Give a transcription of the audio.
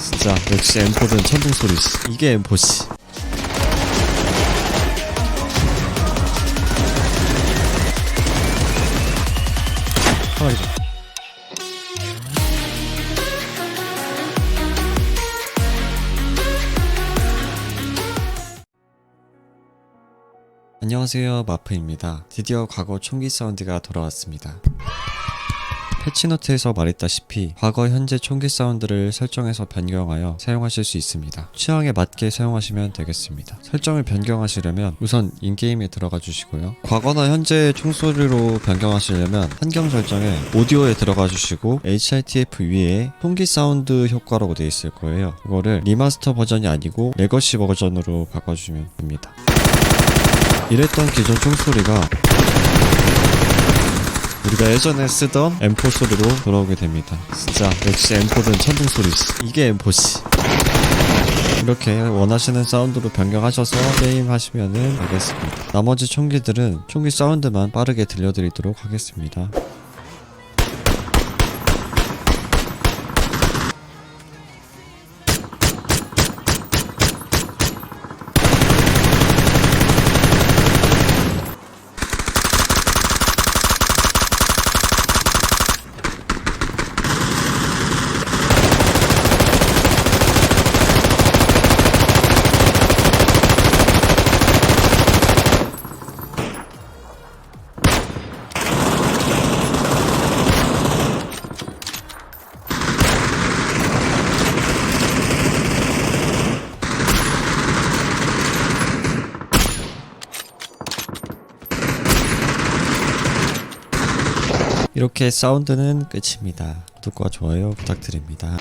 진짜 역시 M4는 천둥 소리지. 이게 M4지. 가만히 좀. 안녕하세요 마프입니다. 드디어 과거 총기 사운드가 돌아왔습니다. 패치노트에서 말했다시피 과거 현재 총기 사운드를 설정해서 변경하여 사용하실 수 있습니다. 취향에 맞게 사용하시면 되겠습니다. 설정을 변경하시려면 우선 인게임에 들어가 주시고요. 과거나 현재 총소리로 변경하시려면 환경 설정에 오디오에 들어가 주시고 HITF 위에 총기 사운드 효과라고 되어 있을 거예요. 이거를 리마스터 버전이 아니고 레거시 버전으로 바꿔주시면 됩니다. 이랬던 기존 총소리가 우리가 예전에 쓰던 M4 소리로 돌아오게 됩니다. 진짜 역시 M4는 천둥 소리지. 이게 M4지. 이렇게 원하시는 사운드로 변경하셔서 게임 하시면은 되겠습니다. 나머지 총기들은 총기 사운드만 빠르게 들려드리도록 하겠습니다. 이렇게 사운드는 끝입니다. 구독과 좋아요 부탁드립니다.